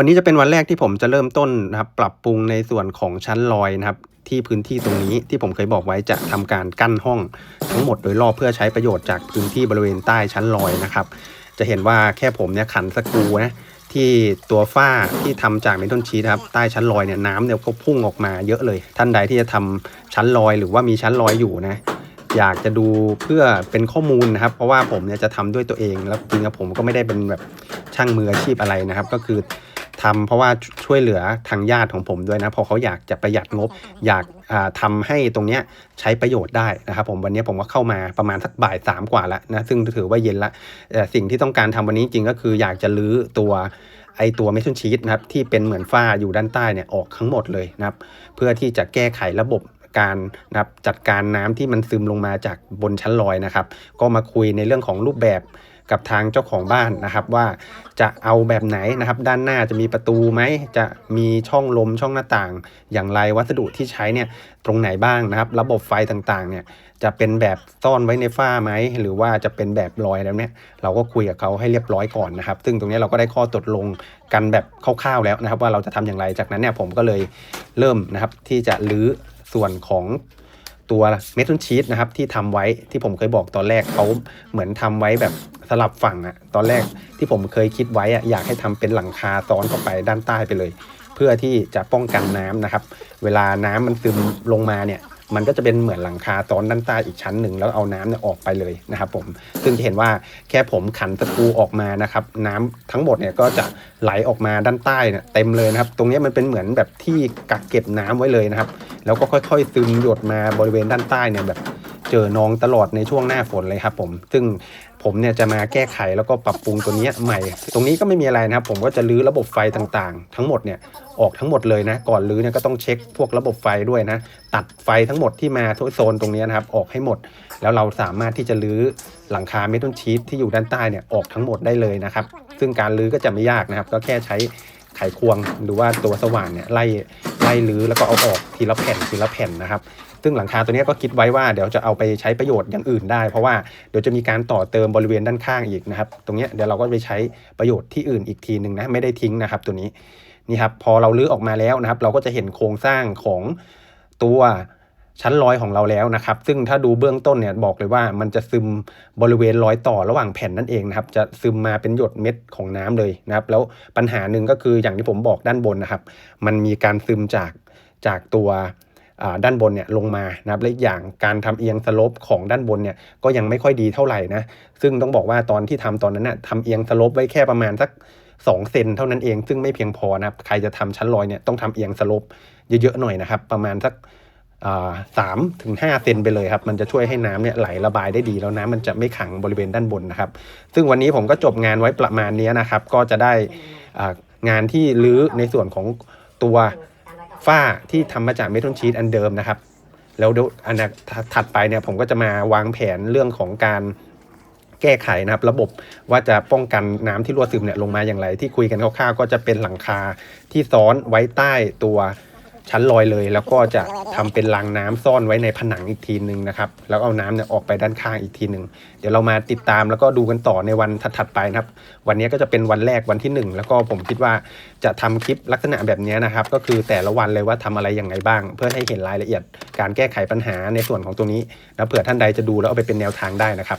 วันนี้จะเป็นวันแรกที่ผมจะเริ่มต้นนะครับปรับปรุงในส่วนของชั้นลอยนะครับที่พื้นที่ตรงนี้ที่ผมเคยบอกไว้จะทำการกั้นห้องทั้งหมดโดยรอบเพื่อใช้ประโยชน์จากพื้นที่บริเวณใต้ชั้นลอยนะครับ จะเห็นว่าแค่ผมเนี่ยขันสกรูนะที่ตัวฝ้าที่ทำจากเมทัลชีทครับใต้ชั้นลอยเนี่ยน้ำเนี่ยก็พุ่งออกมาเยอะเลย ท่านใดที่จะทำชั้นลอยหรือว่ามีชั้นลอยอยู่นะอยากจะดูเพื่อเป็นข้อมูลนะครับ เพราะว่าผมเนี่ยจะทำด้วยตัวเอง แล้วจริงๆผมก็ไม่ได้เป็นแบบช่างมืออาชีพอะไรนะครับ ก็คือ ทำเพราะว่าช่วยเหลือทางญาติของผมด้วยนะเพราะเขาอยากจะประหยัดงบ อยากอ่าทำให้ตรงเนี้ยใช้ประโยชน์ได้นะครับผมวันนี้ผมก็เข้ามาประมาณสักบ่ายสามกว่าแล้วนะซึ่งถือว่าเย็นละแต่สิ่งที่ต้องการทำวันนี้จริงก็คืออยากจะลื้อตัวไอตัวเมทัลชีตนะครับที่เป็นเหมือนฝ้าอยู่ด้านใต้เนี่ยออกทั้งหมดเลยนะครับเพื่อที่จะแก้ไขระบบการนะครับจัดการน้ำที่มันซึมลงมาจากบนชั้นลอยนะครับ ก็มาคุยในเรื่องของรูปแบบ กับทางเจ้าของบ้านนะครับ ว่าจะเอาแบบไหนนะครับ ด้านหน้าจะมีประตูไหมจะมีช่องลมช่องหน้าต่าง อย่างไรวัสดุที่ใช้เนี่ยตรงไหนบ้างนะครับ ระบบไฟต่างๆเนี่ยจะเป็นแบบซ่อนไว้ในฝ้าไหมหรือว่าจะเป็นแบบลอยแล้วเนี่ยเราก็คุยกับเขาให้เรียบร้อยก่อนนะครับ ซึ่งตรงนี้เราก็ได้ข้อตกลงกันแบบคร่าวๆแล้วนะครับ ว่าเราจะทำอย่างไรจากนั้นเนี่ยผมก็เลยเริ่มนะครับที่จะรื้อส่วนของ ตัวเมทัลชีตนะครับที่ทำไว้ที่ผมเคยบอกตอนแรกเขาเหมือนทำไว้แบบสลับฝั่งอะตอนแรกที่ผมเคยคิดไว้อะอยากให้ทำเป็นหลังคาซ้อนเข้าไปด้านใต้ไปเลย เพื่อที่จะป้องกันน้ำนะครับ เวลาน้ำมันซึมลงมาเนี่ย มันก็จะเป็นเหมือนหลังคาซ้อนด้านใต้อีกชั้นหนึ่งแล้วเอาน้ำเนี่ยออกไปเลยนะครับผมซึ่งจะเห็นว่าแค่ผมขันตะปูออกมานะครับน้ำทั้งหมดเนี่ยก็จะไหลออกมาด้านใต้เนี่ยเต็มเลยนะครับ ตรงนี้มันเป็นเหมือนแบบที่กักเก็บน้ำไว้เลยนะครับ แล้วก็ค่อยๆซึมหยดมาบริเวณด้านใต้เนี่ยแบบ เจอน้องตลอดในช่วงหน้าฝนเลยครับผม ซึ่งผมเนี่ยจะมาแก้ไขแล้วก็ปรับปรุงตัวนี้ใหม่ ตรงนี้ก็ไม่มีอะไรนะครับ ผมก็จะรื้อระบบไฟต่างๆ ทั้งหมดเนี่ยออกทั้งหมดเลยนะ ก่อนรื้อเนี่ยก็ต้องเช็คพวกระบบไฟด้วยนะ ตัดไฟทั้งหมดที่มาทุกโซนตรงนี้นะครับออกให้หมด แล้วเราสามารถที่จะรื้อหลังคาเมทัลชีทที่อยู่ด้านใต้เนี่ยออกทั้งหมดได้เลยนะครับ ซึ่งการรื้อก็จะไม่ยากนะครับ ก็แค่ใช้ไขควงหรือว่าตัวสว่านเนี่ยไล่ ไล่รื้อแล้วก็เอาออกทีละแผ่นทีละแผ่นนะครับ ซึ่งหลังคาตัวนี้ก็คิดไว้ว่าเดี๋ยวจะเอาไปใช้ประโยชน์อย่างอื่นได้ เพราะว่าเดี๋ยวจะมีการต่อเติมบริเวณด้านข้างอีกนะครับ ตรงนี้เดี๋ยวเราก็ไปใช้ประโยชน์ที่อื่นอีกทีหนึ่งนะไม่ได้ทิ้งนะครับ ตัวนี้นี่ครับพอเราลื้อออกมาแล้วนะครับ เราก็จะเห็นโครงสร้างของตัว ชั้นลอยของเราแล้วนะครับ ซึ่งถ้าดูเบื้องต้นเนี่ยบอกเลยว่ามันจะซึมบริเวณรอยต่อระหว่างแผ่นนั่นเองนะครับ จะซึมมาเป็นหยดเม็ดของน้ำเลยนะครับ แล้วปัญหาหนึ่งก็คืออย่างที่ผมบอกด้านบนนะครับ มันมีการซึมจากจากตัวด้านบนเนี่ยลงมานะครับและอีกอย่างการทำเอียงสลบของด้านบนเนี่ยก็ยังไม่ค่อยดีเท่าไหร่นะซึ่งต้องบอกว่าตอนที่ทำตอนนั้นน่ะทำเอียงสลบไว้แค่ประมาณสัก2เซนเท่านั้นเองซึ่งไม่เพียงพอนะครับใครจะทำชั้นลอยเนี่ยต้องทำเอียงสลบเยอะๆหน่อยนะครับ ประมาณสัก สามถึงห้าเซนไปเลยครับ มันจะช่วยให้น้ำเนี่ยไหลระบายได้ดี แล้วน้ำมันจะไม่ขังบริเวณด้านบนนะครับ ซึ่งวันนี้ผมก็จบงานไว้ประมาณนี้นะครับ ก็จะได้งานที่รื้อในส่วนของตัวฝ้าที่ทำมาจากเมทัลชีตอันเดิมนะครับ แล้วเดี๋ยวอันถัดไปเนี่ยผมก็จะมาวางแผนเรื่องของการแก้ไขนะครับ ระบบว่าจะป้องกันน้ำที่รั่วซึมเนี่ยลงมาอย่างไร ที่คุยกันคร่าวๆก็จะเป็นหลังคาที่ซ้อนไว้ใต้ตัว ชั้นลอยเลย แล้วก็จะทำเป็นรางน้ำซ่อนไว้ในผนังอีกทีหนึ่งนะครับแล้วเอาน้ำเนี่ยออกไปด้านข้างอีกทีหนึ่งเดี๋ยวเรามาติดตามแล้วก็ดูกันต่อในวันถัดๆไปนะครับ วันนี้ก็จะเป็นวันแรกวันที่หนึ่งแล้วก็ผมคิดว่าจะทำคลิปลักษณะแบบนี้นะครับ ก็คือแต่ละวันเลยว่าทำอะไรอย่างไรบ้าง เพื่อให้เห็นรายละเอียด การแก้ไขปัญหาในส่วนของตรงนี้แล้วเผื่อท่านใดจะดูแล้วเอาไปเป็นแนวทางได้นะครับ